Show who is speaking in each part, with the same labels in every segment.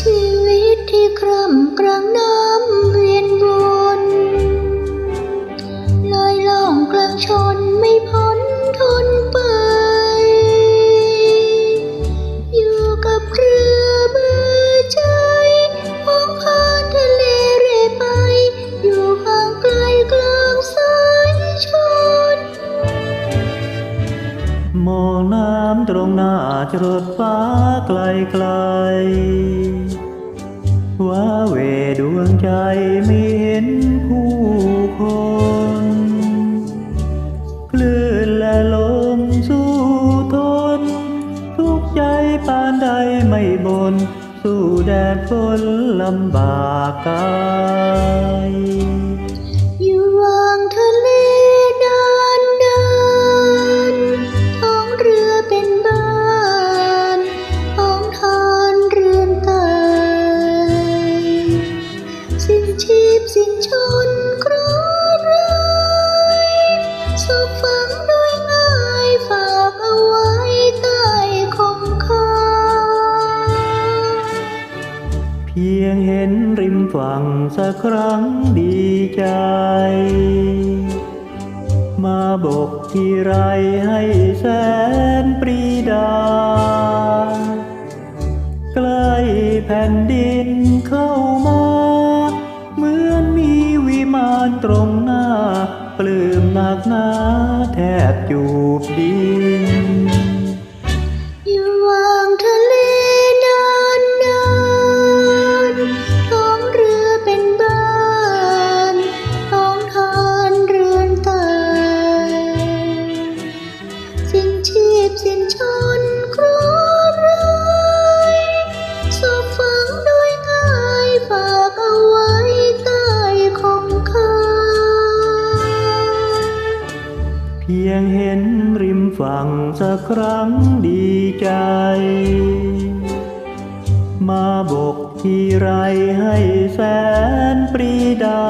Speaker 1: ชีวิตที่คร่ำครังนั้น ตรงหน้าจรดฟ้าไกลไกลว่าเวดวงใจไม่เห็นผู้คน คลื่นและลมสู้ทน ทุกใจปานใดไม่บน สู้แดดฝนลำบากกาย
Speaker 2: ชนครอนรายศพฝังด้วยง่ายฝากเอาไว้ใต้คมคา
Speaker 1: เพียงเห็นริมฝั่งสักครั้งดีใจ มาบกที่ไรให้แสนปรีดาใกล้แผ่นดินเข้ามาานตรงหน้า ปลื้มหนักหนาแทบจูบดี พียงเห็นริมฝั่งสักครั้งดีใจ มาบกที่ไรให้แสนปรีดา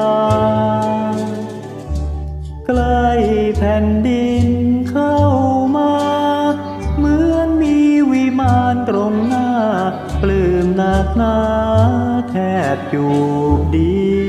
Speaker 1: ใกล้แผ่นดินเข้ามา เหมือนมีวิมานตรงหน้า ปลื้มหนักหนาแทบจูบดิ